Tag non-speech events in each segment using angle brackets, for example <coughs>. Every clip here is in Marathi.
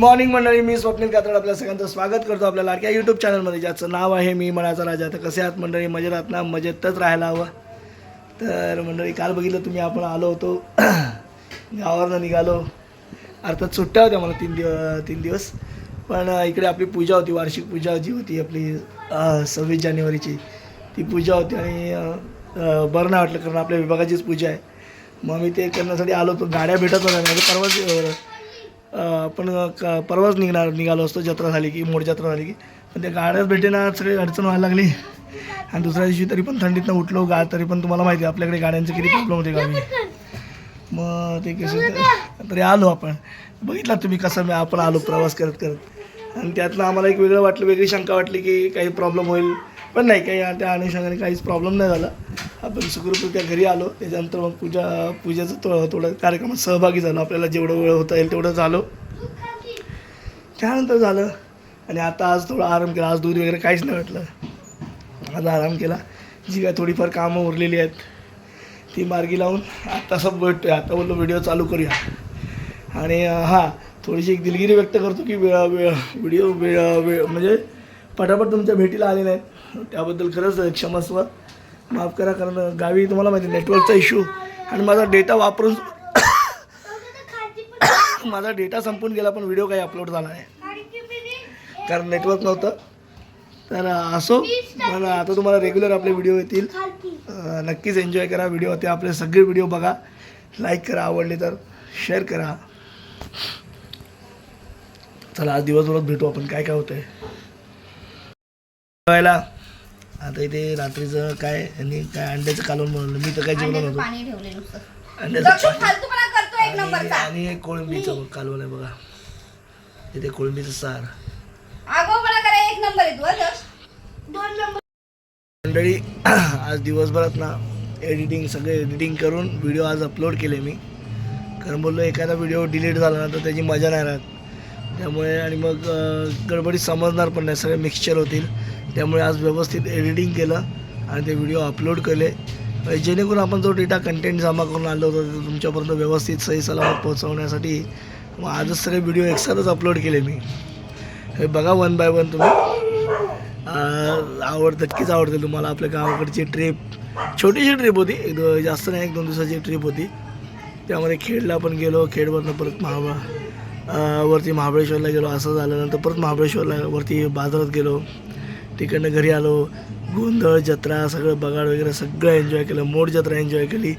मॉर्निंग मंडळी मी स्वप्नील कातड आपल्या सगळ्यांचं स्वागत करतो आपल्या लाडक्या यूट्यूब चॅनलमध्ये ज्याचं नाव आहे मी मनाचा राजा. तर कसे आहात मंडळी? मजेत आहात ना? मजेतच राहायला हवं. तर मंडळी काल बघितलं तुम्ही आपण आलो होतो. <clears throat> गावावरनं निघालो. अर्थात सुट्ट्या होत्या मला तीन दिवस तीन दिवस. पण इकडे आपली पूजा होती वार्षिक पूजा जी होती आपली सव्वीस जानेवारीची. ती पूजा होती आणि बरं नाही वाटलं कारण आपल्या विभागाचीच पूजा आहे. मग मी ते करण्यासाठी आलो होतो. गाड्या भेटत होत्या म्हणजे परवाच पण आपण परवाच निघणार निघालो असतो जत्रा झाली की मोड जत्रा झाली की. पण त्या गाड्याच भेटेना सगळी अडचण व्हायला लागली. आणि दुसऱ्या दिवशी तरी पण थंडीतनं उठलो गा तरी पण तुम्हाला माहिती आहे आपल्याकडे गाड्यांचे किती प्रॉब्लेम होते गावी. मग ते कसं तरी आलो आपण. बघितला तुम्ही कसं मी आपण आलो प्रवास करत करत. आणि त्यातनं आम्हाला एक वेगळं वाटलं वेगळी शंका वाटली की काही प्रॉब्लेम होईल. पण नाही काही त्या अनुषंगाने काहीच प्रॉब्लेम नाही झाला. आपण सुखरूपरित्या घरी आलो. त्याच्यानंतर मग पूजा पूजेचं थोडं थोडं कार्यक्रमात सहभागी झालो. आपल्याला जेवढं वेळ होता येईल तेवढं झालो. त्यानंतर झालं. आणि आता आज थोडा आराम केला. आज दूध वगैरे काहीच नाही वाटलं. आज आराम केला. जी काय थोडीफार कामं उरलेली आहेत ती मार्गी लावून आता सब भेटतोय आता बोललो व्हिडिओ चालू करूया. आणि हां थोडीशी एक दिलगिरी व्यक्त करतो की वेळ वेळ व्हिडिओ वेळ वेळ म्हणजे पटापट तुमच्या भेटीला आले नाहीत त्याबद्दल खरंच क्षमस्व माफ करा कारण गावी तुम्हाला माहिती नेटवर्कचा इश्यू आणि माझा डेटा वापरून <coughs> माझा डेटा संपून गेला पण व्हिडिओ काही अपलोड झाला नाही. कारण नेटवर्क नव्हतं. तर असो पण आता तुम्हाला रेग्युलर आपले व्हिडिओ येतील. नक्कीच एन्जॉय करा. व्हिडिओ ते आपले सगळे व्हिडिओ बघा. लाईक करा आवडले तर शेअर करा. चला आज दिवसभरात भेटू आपण. काय काय होतंय? आहे आता इथे रात्रीचं काय यांनी काय अंड्याचं कालवण बनवलं. मी तर काय जेवलं अंड्याचं नव्हतं. पाणी ठेवले नुसतं. अंड्याचं दक्षिण पाणी. फालतूपणा करतो एक आणि नंबरचा. आणि एक कोळंबीचं कालवण आहे बघा. इथे कोळंबीचं सार. आगोपणा करा एक नंबर आहे तू हं, दक्ष. दोन नंबर. मंडळी <clears throat> आज दिवसभरात ना एडिटिंग सगळे एडिटिंग करून व्हिडिओ आज अपलोड केले मी. कारण बोललो एखादा व्हिडिओ डिलीट झाला ना तर त्याची मजा नाही राहत. त्यामुळे आणि मग अं, गडबडीत समजणार पण नाही सगळे मिक्सचर होतील. त्यामुळे आज व्यवस्थित एडिटिंग केलं आणि ते व्हिडिओ अपलोड केले. जेणेकरून आपण जो डेटा कंटेंट जमा करून आलो होतो तो तुमच्यापर्यंत व्यवस्थित सही सलामत पोहोचवण्यासाठी मग आजच सगळे व्हिडिओ एकसाथच अपलोड केले मी. हे बघा वन बाय वन तुम्ही. आवडतं नक्कीच आवडते तुम्हाला आपल्या गावाकडची ट्रिप छोटीशी ट्रिप होती. एक दो जास्त नाही एक दोन दिवसाची ट्रिप होती. त्यामध्ये खेडला पण गेलो खेडवरनं परत महाबळ वरती महाबळेश्वरला गेलो असं झालं नंतर परत महाबळेश्वरला वरती बाजारात गेलो. तिकडनं घरी आलो. गोंधळ जत्रा सगळं बगाड वगैरे सगळं एन्जॉय केलं. मोड जत्रा एन्जॉय केली.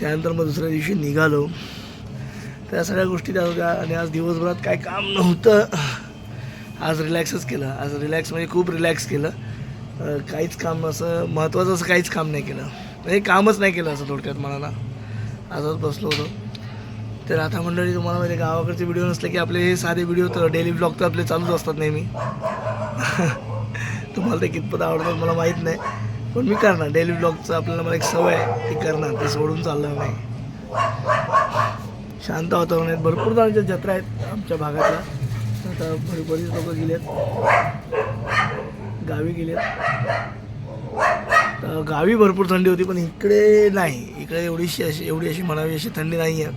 त्यानंतर मग दुसऱ्या दिवशी निघालो. त्या सगळ्या गोष्टी त्या होत्या आणि आज दिवसभरात काय काम नव्हतं. आज रिलॅक्सच केलं. आज रिलॅक्स म्हणजे खूप रिलॅक्स केलं. काहीच काम असं महत्त्वाचं असं काहीच काम नाही केलं. म्हणजे कामच नाही केलं असं थोडक्यात मला ना आजच बसलो होतो. तर आता मंडळी तुम्हाला माहिती गावाकडचे व्हिडिओ नसले की आपले हे साधे व्हिडिओ तर डेली ब्लॉग तर आपले चालूच असतात नेहमी. <laughs> तुम्हाला ते कितपत आवडतात मला माहीत नाही. पण मी करणार. डेली ब्लॉगचं आपल्याला मला एक सवय आहे ती करणार. ते सोडून चालणार नाही. शांत वातावरण आहेत भरपूर जणांच्या जत्रा आहेत आमच्या भागातल्या आता भरपूर लोक गेलेत. गावी गेलेत. तर गावी भरपूर थंडी होती पण इकडे नाही. इकडे एवढीशी अशी एवढी अशी म्हणावी अशी थंडी नाही आहे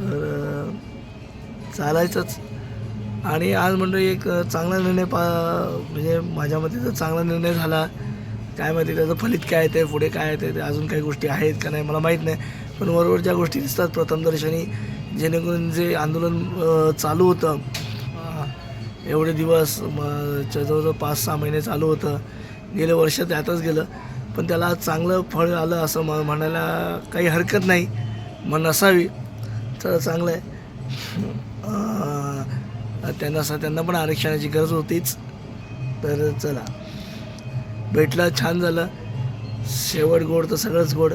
तर चालायचंच. आणि आज म्हणजे एक चांगला निर्णय पा म्हणजे माझ्या मते तर चांगला निर्णय झाला. काय माहिती त्याचं फलित काय आहे ते पुढे काय आहे ते अजून काही गोष्टी आहेत का नाही मला माहीत नाही. पण वरवर ज्या गोष्टी दिसतात प्रथमदर्शनी जेणेकरून जे आंदोलन चालू होतं एवढे दिवस जवळजवळ पाच सहा महिने चालू होतं. गेलं वर्ष त्यातच गेलं. पण त्याला चांगलं फळ आलं असं म म्हणायला काही हरकत नाही. म्हण नसावी. तर चांगलं आहे. त्यांना स त्यांना पण आरक्षणाची गरज होतीच. तर चला. भेटलं छान झालं. शेवट गोड तर सगळंच गोड.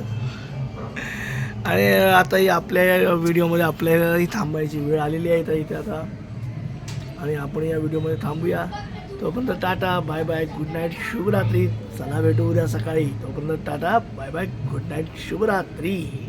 आणि आताही आपल्या व्हिडिओमध्ये आपल्यालाही थांबायची वेळ आलेली आहे तर इथे आता. आणि आपण या व्हिडिओमध्ये थांबूया. तोपर्यंत tata bye bye good night शुभरात्री. चला भेटू उद्या सकाळी. तोपर्यंत tata bye bye good night शुभरात्री.